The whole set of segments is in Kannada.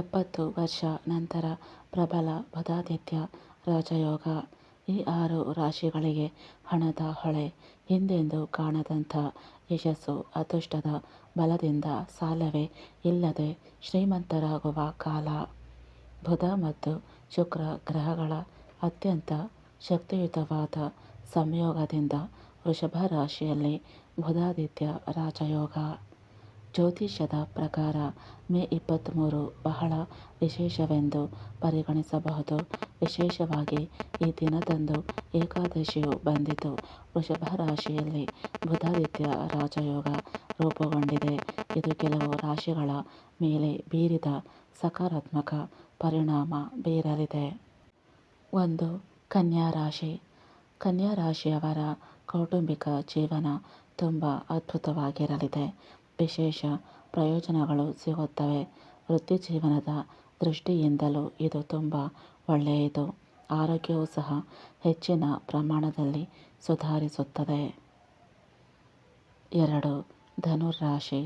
ಎಪ್ಪತ್ತು ವರ್ಷ ನಂತರ ಪ್ರಬಲ ಬುಧಾದಿತ್ಯ ರಾಜಯೋಗ. ಈ ಆರು ರಾಶಿಗಳಿಗೆ ಹಣದ ಹೊಳೆ ಹಿಂದೆಂದೂ ಕಾಣದಂಥ ಯಶಸ್ಸು ಅದೃಷ್ಟದ ಬಲದಿಂದ ಸಾಲವೇ ಇಲ್ಲದೆ ಶ್ರೀಮಂತರಾಗುವ ಕಾಲ. ಬುಧ ಮತ್ತು ಶುಕ್ರ ಗ್ರಹಗಳ ಅತ್ಯಂತ ಶಕ್ತಿಯುತವಾದ ಸಂಯೋಗದಿಂದ ವೃಷಭ ರಾಶಿಯಲ್ಲಿ ಬುಧಾದಿತ್ಯ ರಾಜಯೋಗ. ಜ್ಯೋತಿಷ್ಯದ ಪ್ರಕಾರ ಮೇ ಇಪ್ಪತ್ತ್ಮೂರು ಬಹಳ ವಿಶೇಷವೆಂದು ಪರಿಗಣಿಸಬಹುದು. ವಿಶೇಷವಾಗಿ ಈ ದಿನದಂದು ಏಕಾದಶಿಯು ಬಂದಿತು. ವೃಷಭ ರಾಶಿಯಲ್ಲಿ ಬುಧಾದಿತ್ಯ ರಾಜಯೋಗ ರೂಪುಗೊಂಡಿದೆ. ಇದು ಕೆಲವು ರಾಶಿಗಳ ಮೇಲೆ ಬೀರಿದ ಸಕಾರಾತ್ಮಕ ಪರಿಣಾಮ ಬೀರಲಿದೆ. ಒಂದು ಕನ್ಯಾ ರಾಶಿ. ಕನ್ಯಾ ರಾಶಿಯವರ ಕೌಟುಂಬಿಕ ಜೀವನ ತುಂಬ ಅದ್ಭುತವಾಗಿರಲಿದೆ. ವಿಶೇಷ ಪ್ರಯೋಜನಗಳು ಸಿಗುತ್ತವೆ. ವೃತ್ತಿ ಜೀವನದ ದೃಷ್ಟಿಯಿಂದಲೂ ಇದು ತುಂಬ ಒಳ್ಳೆಯದು. ಆರೋಗ್ಯವೂ ಸಹ ಹೆಚ್ಚಿನ ಪ್ರಮಾಣದಲ್ಲಿ ಸುಧಾರಿಸುತ್ತದೆ. ಎರಡು. ಧನುರಾಶಿ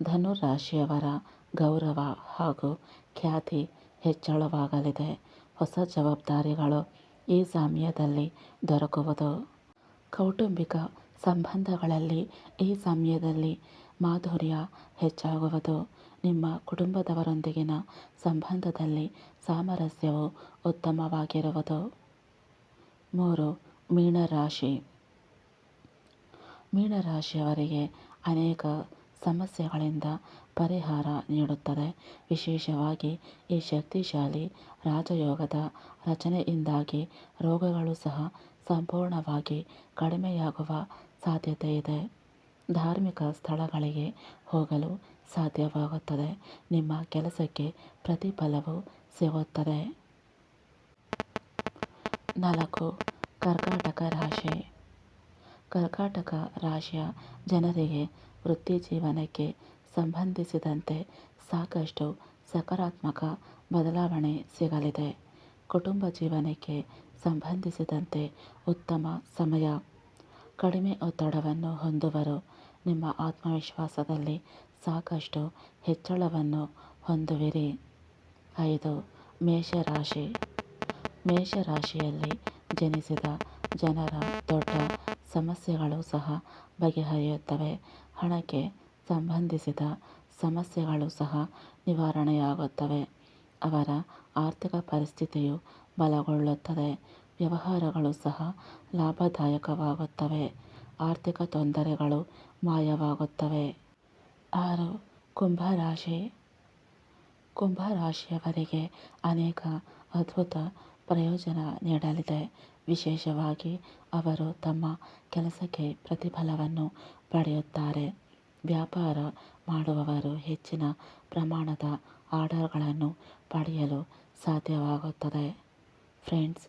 ಧನುರಾಶಿಯವರ ಗೌರವ ಹಾಗೂ ಖ್ಯಾತಿ ಹೆಚ್ಚಳವಾಗಲಿದೆ. ಹೊಸ ಜವಾಬ್ದಾರಿಗಳು ಈ ಸಮಯದಲ್ಲಿ ದೊರಕುವುದು. ಕೌಟುಂಬಿಕ ಸಂಬಂಧಗಳಲ್ಲಿ ಈ ಸಮಯದಲ್ಲಿ ಮಾಧುರ್ಯ ಹೆಚ್ಚಾಗುವುದು. ನಿಮ್ಮ ಕುಟುಂಬದವರೊಂದಿಗಿನ ಸಂಬಂಧದಲ್ಲಿ ಸಾಮರಸ್ಯವು ಉತ್ತಮವಾಗಿರುವುದು. ಮೂರು, ಮೀನರಾಶಿ. ಮೀನರಾಶಿಯವರಿಗೆ ಅನೇಕ ಸಮಸ್ಯೆಗಳಿಂದ ಪರಿಹಾರ ನೀಡುತ್ತದೆ. ವಿಶೇಷವಾಗಿ ಈ ಶಕ್ತಿಶಾಲಿ ರಾಜಯೋಗದ ರಚನೆಯಿಂದಾಗಿ ರೋಗಗಳು ಸಹ ಸಂಪೂರ್ಣವಾಗಿ ಕಡಿಮೆಯಾಗುವ ಸಾಧ್ಯತೆ ಇದೆ ಧಾರ್ಮಿಕ ಸ್ಥಳಗಳಿಗೆ ಹೋಗಲು ಸಾಧ್ಯವಾಗುತ್ತದೆ. ನಿಮ್ಮ ಕೆಲಸಕ್ಕೆ ಪ್ರತಿಫಲವು ಸಿಗುತ್ತದೆ. ನಾಲ್ಕು, ಕರ್ಕಾಟಕ ರಾಶಿ. ಕರ್ಕಾಟಕ ರಾಶಿಯ ಜನರಿಗೆ ವೃತ್ತಿ ಜೀವನಕ್ಕೆ ಸಂಬಂಧಿಸಿದಂತೆ ಸಾಕಷ್ಟು ಸಕಾರಾತ್ಮಕ ಬದಲಾವಣೆ ಸಿಗಲಿದೆ. ಕುಟುಂಬ ಜೀವನಕ್ಕೆ ಸಂಬಂಧಿಸಿದಂತೆ ಉತ್ತಮ ಸಮಯ ಕಡಿಮೆ ಒತ್ತಡವನ್ನು ಹೊಂದುವರು. ನಿಮ್ಮ ಆತ್ಮವಿಶ್ವಾಸದಲ್ಲಿ ಸಾಕಷ್ಟು ಹೆಚ್ಚಳವನ್ನು ಹೊಂದುವಿರಿ. ಐದು, ಮೇಷರಾಶಿ. ಮೇಷರಾಶಿಯಲ್ಲಿ ಜನಿಸಿದ ಜನರ ದೊಡ್ಡ ಸಮಸ್ಯೆಗಳು ಸಹ ಬಗೆಹರಿಯುತ್ತವೆ. ಹಣಕ್ಕೆ ಸಂಬಂಧಿಸಿದ ಸಮಸ್ಯೆಗಳು ಸಹ ನಿವಾರಣೆಯಾಗುತ್ತವೆ. ಅವರ ಆರ್ಥಿಕ ಪರಿಸ್ಥಿತಿಯು ಬಲಗೊಳ್ಳುತ್ತದೆ. ವ್ಯವಹಾರಗಳು ಸಹ ಲಾಭದಾಯಕವಾಗುತ್ತವೆ. ಆರ್ಥಿಕ ತೊಂದರೆಗಳು ಮಾಯವಾಗುತ್ತವೆ. ಆರು, ಕುಂಭರಾಶಿ. ಕುಂಭರಾಶಿಯವರಿಗೆ ಅನೇಕ ಅದ್ಭುತ ಪ್ರಯೋಜನ ನೀಡಲಿದೆ. ವಿಶೇಷವಾಗಿ ಅವರು ತಮ್ಮ ಕೆಲಸಕ್ಕೆ ಪ್ರತಿಫಲವನ್ನು ಪಡೆಯುತ್ತಾರೆ. ವ್ಯಾಪಾರ ಮಾಡುವವರು ಹೆಚ್ಚಿನ ಪ್ರಮಾಣದ ಆರ್ಡರ್ಗಳನ್ನು ಪಡೆಯಲು ಸಾಧ್ಯವಾಗುತ್ತದೆ. ಫ್ರೆಂಡ್ಸ್